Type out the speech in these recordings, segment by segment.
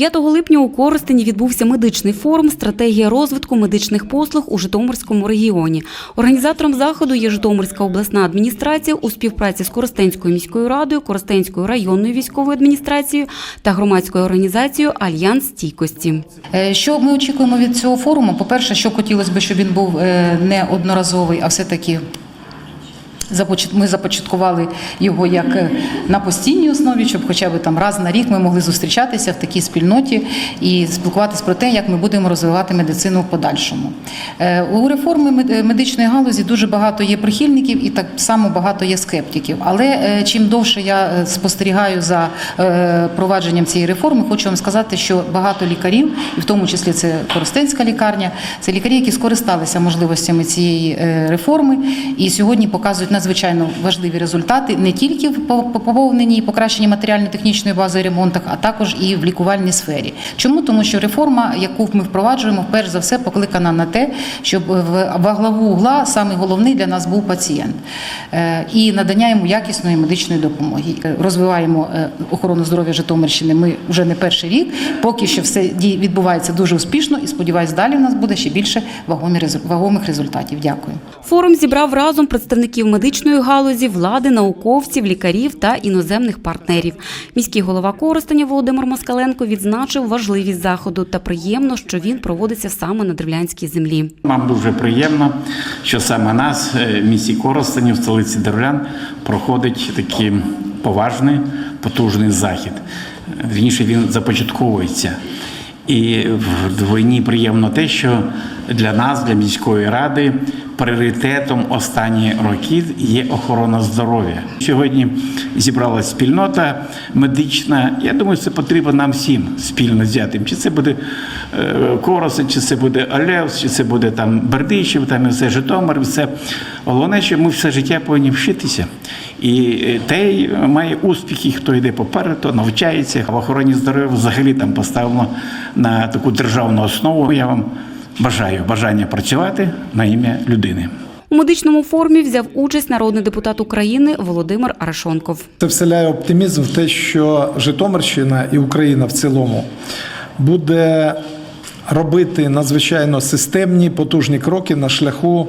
5 липня у Коростені відбувся медичний форум «Стратегія розвитку медичних послуг у Житомирському регіоні». Організатором заходу є Житомирська обласна адміністрація у співпраці з Коростенською міською радою, Коростенською районною військовою адміністрацією та громадською організацією Альянс стійкості. Е, Що ми очікуємо від цього форуму? По-перше, що хотілося б, щоб він був е, не одноразовий, а все-таки започат- ми започаткували його як е, на постійній основі, щоб хоча б там раз на рік ми могли зустрічатися в такій спільноті і спілкуватися про те, як ми будемо розвивати медицину в подальшому. Е, У реформи медичної галузі дуже багато є прихильників і так само багато є скептиків. Але е, чим довше я е, спостерігаю за е, провадженням цієї реформи, хочу вам сказати, що багато лікарів, і в тому числі це Коростенська лікарня, це лікарі, які скористалися можливостями цієї е, реформи і сьогодні показують надзвичайно важливі результати не тільки в по- по- поповненні і покращенні матеріально-технічної бази ремонтах, а також і в лікувальній сфері. Чому? Тому що реформа, яку ми впроваджуємо, перш за все покликана на те, щоб в главу угла саме головний для нас був пацієнт Е, і надання йому якісної медичної допомоги. Розвиваємо е, охорону здоров'я Житомирщини. Ми вже не перший рік. Поки що все відбувається дуже успішно і сподіваюсь, далі в нас буде ще більше вагомих результатів. Дякую. Форум зібрав разом представників медичної галузі, влади, науковців, лікарів та іноземних партнерів. Міський голова Коростеня Володимир Москаленко відзначив важливість заходу та приємно, що він проводиться саме на древлянській землі. Нам дуже приємно, що саме нас е, в місті Коростені, в столиці Деревлян, проходить такий поважний, потужний захід. Вірніше він започатковується. І вдвойні приємно те, що для нас, для міської ради, пріоритетом останні роки є охорона здоров'я. Сьогодні зібралася спільнота медична. Я думаю, це потрібно нам всім спільно взятим. Чи це буде е, Коросень, чи це буде Олевс, чи це буде там Бердичів, там і все Житомир, все. Головне, що ми все життя повинні вчитися. І е, той має успіхи, хто йде попереду, навчається. В охороні здоров'я взагалі там поставлено на таку державну основу. Я вам бажаю бажання працювати на ім'я людини. У медичному форумі взяв участь народний депутат України Володимир Арашонков. Це вселяє оптимізм в те, що Житомирщина і Україна в цілому буде робити надзвичайно системні потужні кроки на шляху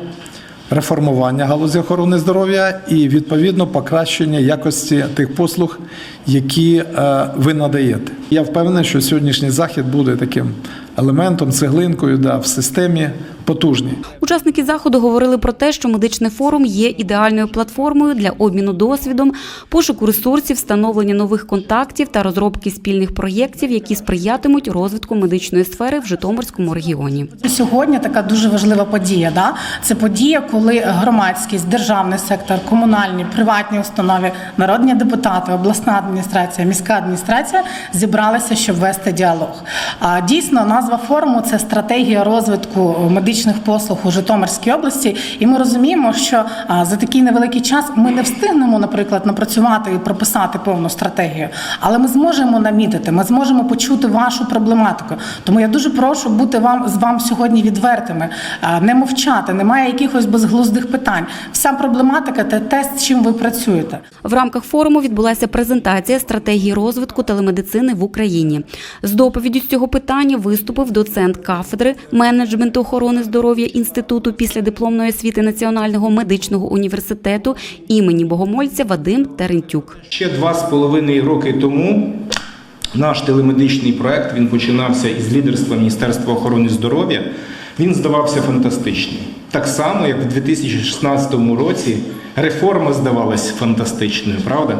реформування галузі охорони здоров'я і відповідно покращення якості тих послуг, які е, ви надаєте. Я впевнений, що сьогоднішній захід буде таким елементом, цеглинкою да, в системі потужній. Учасники заходу говорили про те, що медичний форум є ідеальною платформою для обміну досвідом, пошуку ресурсів, встановлення нових контактів та розробки спільних проєктів, які сприятимуть розвитку медичної сфери в Житомирському регіоні. Сьогодні така дуже важлива подія. Да? Це подія, коли громадськість, державний сектор, комунальні, приватні установи, народні депутати, обласна адміністрація, міська адміністрація зібралися, щоб вести діалог. А дійсно, назва форуму це стратегія розвитку медичних послуг у Житомирській області. І ми розуміємо, що за такий невеликий час ми не встигнемо, наприклад, напрацювати і прописати повну стратегію, але ми зможемо намітити, ми зможемо почути вашу проблематику. Тому я дуже прошу бути вам з вам сьогодні відвертими, не мовчати, немає якихось безглуздих питань. Вся проблематика це те, з чим ви працюєте. В рамках форуму відбулася презентація стратегії розвитку телемедицини в Україні. З доповіддю з цього питання виступив доцент кафедри менеджменту охорони здоров'я інституту післядипломної освіти Національного медичного університету імені Богомольця Вадим Терентюк. Ще два з половиною роки тому наш телемедичний проект він починався із лідерства Міністерства охорони здоров'я. Він здавався фантастичним. Так само, як в 2016 році реформа здавалась фантастичною, правда?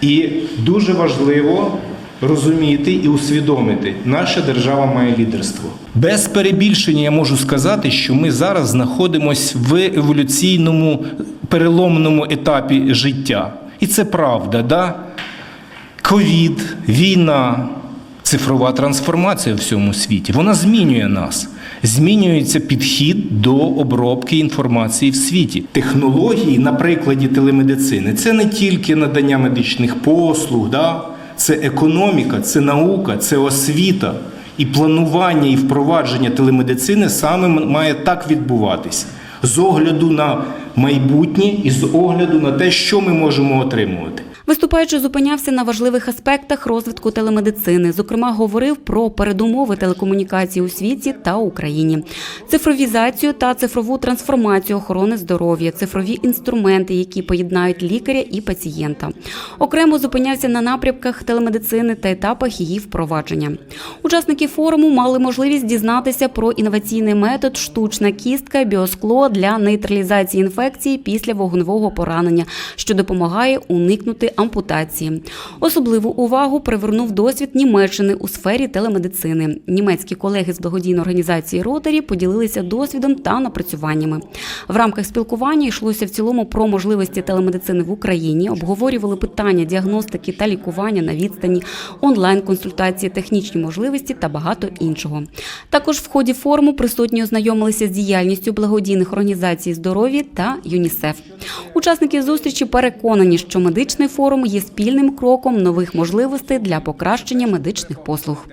І дуже важливо розуміти і усвідомити, наша держава має лідерство. Без перебільшення я можу сказати, що ми зараз знаходимося в еволюційному переломному етапі життя. І це правда, да? Ковід, війна, цифрова трансформація в всьому світі. Вона змінює нас. Змінюється підхід до обробки інформації в світі. Технології на прикладі телемедицини це не тільки надання медичних послуг, да? Це економіка, це наука, це освіта. І планування і впровадження телемедицини саме має так відбуватися з огляду на майбутнє і з огляду на те, що ми можемо отримувати. Виступаючи, зупинявся на важливих аспектах розвитку телемедицини. Зокрема, говорив про передумови телекомунікації у світі та Україні, цифровізацію та цифрову трансформацію охорони здоров'я, цифрові інструменти, які поєднають лікаря і пацієнта. Окремо зупинявся на напрямках телемедицини та етапах її впровадження. Учасники форуму мали можливість дізнатися про інноваційний метод штучна кістка біоскло для нейтралізації інфекції після вогневого поранення, що допомагає уникнути ампутації. Особливу увагу привернув досвід Німеччини у сфері телемедицини. Німецькі колеги з благодійної організації Ротарі поділилися досвідом та напрацюваннями. В рамках спілкування йшлося в цілому про можливості телемедицини в Україні, обговорювали питання діагностики та лікування на відстані, онлайн-консультації, технічні можливості та багато іншого. Також в ході форуму присутні ознайомилися з діяльністю благодійних організацій здоров'я та ЮНІСЕФ. Учасники зустрічі переконані, що медичний форум є спільним кроком нових можливостей для покращення медичних послуг.